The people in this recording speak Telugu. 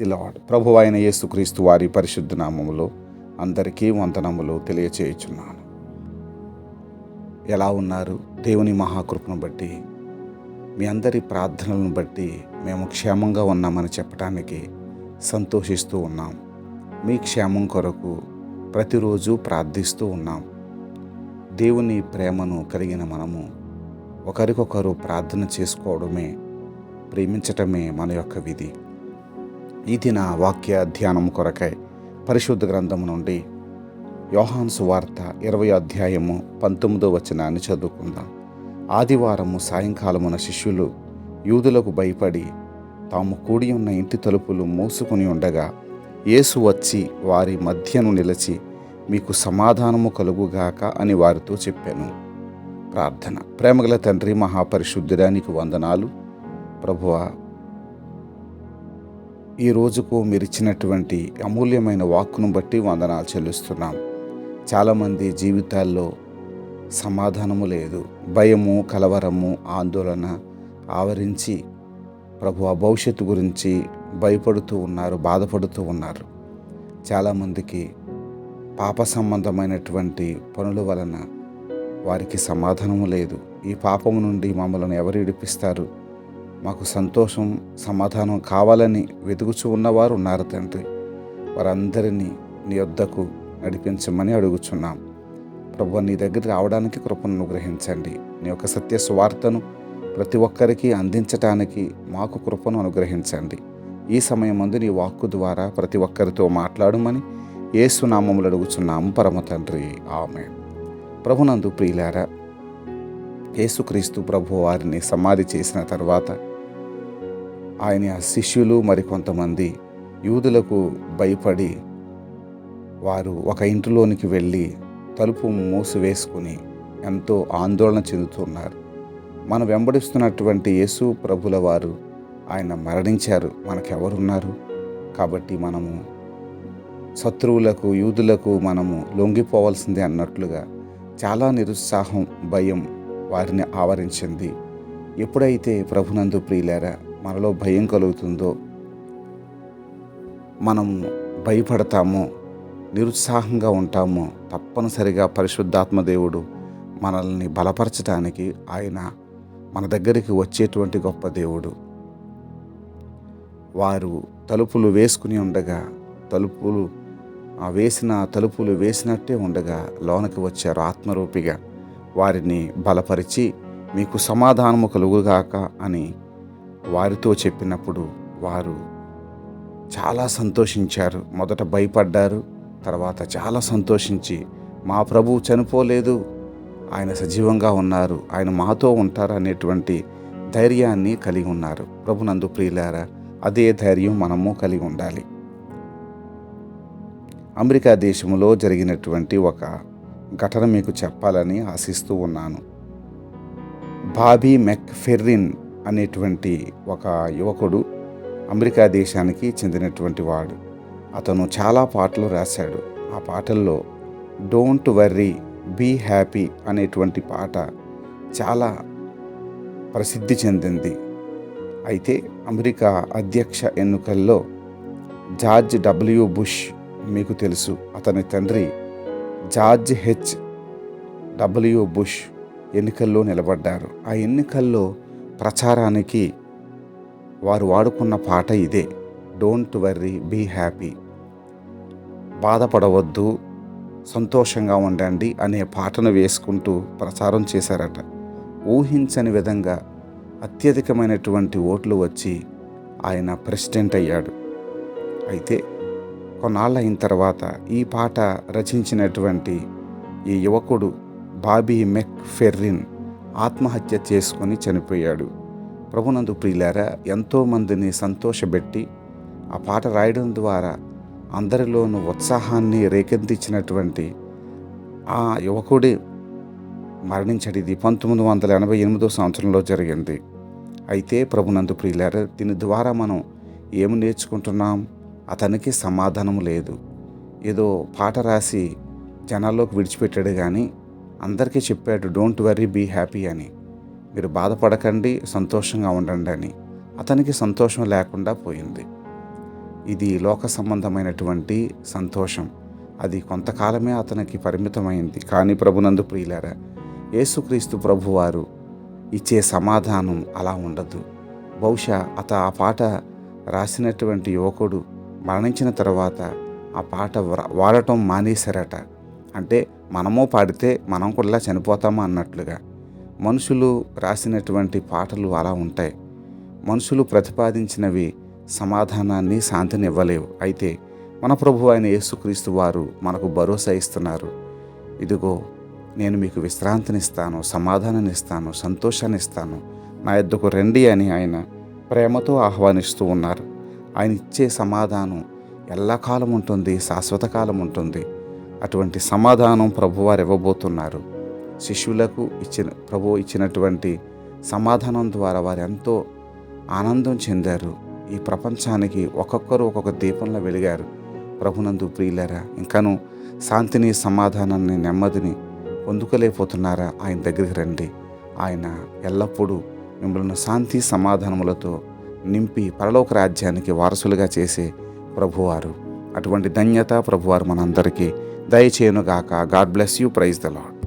ది లాడ్ ప్రభు అయిన యేసుక్రీస్తు వారి పరిశుద్ధ నామములో అందరికీ వందనములు తెలియచేయుచున్నాను. ఎలా ఉన్నారు? దేవుని మహాకృపను బట్టి మీ అందరి ప్రార్థనలను బట్టి మేము క్షేమంగా ఉన్నామని చెప్పడానికి సంతోషిస్తూ ఉన్నాం. మీ క్షేమం కొరకు ప్రతిరోజు ప్రార్థిస్తూ ఉన్నాం. దేవుని ప్రేమను కలిగిన మనము ఒకరికొకరు ప్రార్థన చేసుకోవడమే ప్రేమించటమే మన యొక్క విధి. ఇది నా వాక్య ధ్యానం కొరకై పరిశుద్ధ గ్రంథము నుండి యోహాన్ సువార్త ఇరవై అధ్యాయము పంతొమ్మిదో వచనాన్ని చదువుకుందాం. ఆదివారము సాయంకాలమున శిష్యులు యూదులకు భయపడి తాము కూడి ఉన్న ఇంటి తలుపులు మూసుకుని ఉండగా యేసు వచ్చి వారి మధ్యను నిలిచి మీకు సమాధానము కలుగుగాక అని వారితో చెప్పాను. ప్రార్థన. ప్రేమగల తండ్రి మహాపరిశుద్ధుడానికి వందనాలు. ప్రభువా ఈ రోజుకు మీరు ఇచ్చినటువంటి అమూల్యమైన వాక్కును బట్టి వందనాలు చెల్లిస్తున్నాం. చాలామంది జీవితాల్లో సమాధానము లేదు. భయము కలవరము ఆందోళన ఆవరించి ప్రభు ఆ భవిష్యత్తు గురించి భయపడుతూ ఉన్నారు బాధపడుతూ ఉన్నారు. చాలామందికి పాప సంబంధమైనటువంటి పనుల వలన వారికి సమాధానము లేదు. ఈ పాపము నుండి మమ్మల్ని ఎవరు ఇడిపిస్తారు మాకు సంతోషం సమాధానం కావాలని వెతుకుచూ ఉన్నవారు ఉన్నారు తండ్రి. వారందరినీ నీ వద్దకు నడిపించమని అడుగుచున్నాం. ప్రభు నీ దగ్గర రావడానికి కృపను అనుగ్రహించండి నీ యొక్క సత్య స్వార్థను ప్రతి ఒక్కరికి అందించటానికి మాకు కృపను అనుగ్రహించండి. ఈ సమయం ముందు నీ వాక్కు ద్వారా ప్రతి ఒక్కరితో మాట్లాడమని ఏసునామములు అడుగుచున్నాము పరమ తండ్రి ఆమె ప్రభునందు ప్రియులారా యేసుక్రీస్తు ప్రభు వారిని సమాధి చేసిన తర్వాత ఆయన శిష్యులు మరికొంతమంది యూదులకు భయపడి వారు ఒక ఇంటిలోనికి వెళ్ళి తలుపు మూసివేసుకుని ఎంతో ఆందోళన చెందుతున్నారు. మనం వెంబడిస్తున్నటువంటి యేసు ప్రభుల వారు ఆయన మరణించారు. మనకెవరున్నారు? కాబట్టి మనము శత్రువులకు యూదులకు మనము లొంగిపోవాల్సిందే అన్నట్లుగా చాలా నిరుత్సాహం భయం వారిని ఆవరించింది. ఎప్పుడైతే ప్రభునందు ప్రియులారా మనలో భయం కలుగుతుందో మనం భయపడతామో నిరుత్సాహంగా ఉంటామో తప్పనిసరిగా పరిశుద్ధాత్మ దేవుడు మనల్ని బలపరచడానికి ఆయన మన దగ్గరికి వచ్చేటువంటి గొప్ప దేవుడు. వారు తలుపులు వేసుకుని ఉండగా తలుపులు ఆ వేసిన తలుపులు వేసినట్టే ఉండగా లోనకి వచ్చారు ఆత్మరూపిగా. వారిని బలపరిచి మీకు సమాధానము కలుగుగాక అని వారితో చెప్పినప్పుడు వారు చాలా సంతోషించారు. మొదట భయపడ్డారు తర్వాత చాలా సంతోషించి మా ప్రభు చనిపోలేదు ఆయన సజీవంగా ఉన్నారు ఆయన మాతో ఉంటారు? అనేటువంటి ధైర్యాన్ని కలిగి ఉన్నారు. ప్రభునందు ప్రియులారా అదే ధైర్యం మనము కలిగి ఉండాలి. అమెరికా దేశంలో జరిగినటువంటి ఒక ఘటన మీకు చెప్పాలని ఆశిస్తూ ఉన్నాను. బాబీ మెక్ ఫెర్రిన్ అనేటువంటి ఒక యువకుడు అమెరికా దేశానికి చెందినటువంటి వాడు. అతను చాలా పాటలు రాశాడు. ఆ పాటల్లో డోంట్ వర్రీ బీ హ్యాపీ అనేటువంటి పాట చాలా ప్రసిద్ధి చెందింది. అయితే అమెరికా అధ్యక్ష ఎన్నికల్లో జార్జ్ డబ్ల్యూ బుష్ మీకు తెలుసు అతని తండ్రి జార్జ్ హెచ్. డబ్ల్యూ బుష్ ఎన్నికల్లో నిలబడ్డారు. ఆ ఎన్నికల్లో ప్రచారానికి వారు వాడుకున్న పాట ఇదే. డోంట్ వర్రీ బీ హ్యాపీ బాధపడవద్దు సంతోషంగా ఉండండి అనే పాటను వేసుకుంటూ ప్రచారం చేశారట. ఊహించని విధంగా అత్యధికమైనటువంటి ఓట్లు వచ్చి ఆయన ప్రెసిడెంట్ అయ్యాడు. అయితే కొన్నాళ్ళ అయిన తర్వాత ఈ పాట రచించినటువంటి ఈ యువకుడు బాబీ మెక్ ఫెర్రిన్ ఆత్మహత్య చేసుకొని చనిపోయాడు. ప్రభునందు ప్రియులారా ఎంతోమందిని సంతోషపెట్టి ఆ పాట రాయడం ద్వారా అందరిలోనూ ఉత్సాహాన్ని రేకెత్తించినటువంటి ఆ యువకుడి మరణించడిది పంతొమ్మిది వందల ఎనభై ఎనిమిదో సంవత్సరంలో జరిగింది. అయితే ప్రభునందు ప్రియులారా దీని ద్వారా మనం ఏమి నేర్చుకుంటున్నాం? అతనికి సమాధానం లేదు. ఏదో పాట రాసి జనాల్లోకి విడిచిపెట్టాడు కానీ అందరికీ చెప్పాడు డోంట్ వరీ బీ హ్యాపీ అని. మీరు బాధపడకండి సంతోషంగా ఉండండి అని. అతనికి సంతోషం లేకుండా పోయింది. ఇది లోక సంబంధమైనటువంటి సంతోషం. అది కొంతకాలమే అతనికి పరిమితమైంది. కానీ ప్రభునందు ప్రియులారా యేసుక్రీస్తు ప్రభువారు ఇచ్చే సమాధానం అలా ఉండదు. బహుశా అత ఆ పాట రాసినటువంటి యువకుడు మరణించిన తర్వాత ఆ పాట వాడటం మానేశారట. అంటే మనము పాడితే మనం కూడా చనిపోతామా అన్నట్లుగా. మనుషులు రాసినటువంటి పాటలు అలా ఉంటాయి. మనుషులు ప్రతిపాదించినవి సమాధానాన్ని శాంతిని ఇవ్వలేవు అయితే మన ప్రభు అయిన యేసుక్రీస్తు వారు మనకు భరోసా ఇస్తున్నారు. ఇదిగో నేను మీకు విశ్రాంతినిస్తాను సమాధానాన్ని ఇస్తాను సంతోషాన్ని ఇస్తాను నా ఎద్దుకు రండి అని ఆయన ప్రేమతో ఆహ్వానిస్తూ ఉన్నారు. ఆయన ఇచ్చే సమాధానం ఎల్లకాలం ఉంటుంది శాశ్వత కాలం ఉంటుంది. అటువంటి సమాధానం ప్రభువారు ఇవ్వబోతున్నారు. శిష్యులకు ఇచ్చిన ప్రభు ఇచ్చినటువంటి సమాధానం ద్వారా వారు ఎంతో ఆనందం చెందారు. ఈ ప్రపంచానికి ఒక్కొక్కరు ఒక్కొక్క దీపంలో వెలిగారు. ప్రభునందు ప్రియులరా ఇంకను శాంతిని సమాధానాన్ని నెమ్మదిని పొందుకోలేకపోతున్నారా? ఆయన దగ్గరికి రండి. ఆయన ఎల్లప్పుడూ మిమ్మల్ని శాంతి సమాధానములతో నింపి పరలోక రాజ్యానికి వారసులుగా చేసే ప్రభువారు. అటువంటి ధన్యత ప్రభువారు మనందరికీ దయచేయునుగాక. God bless you. Praise the Lord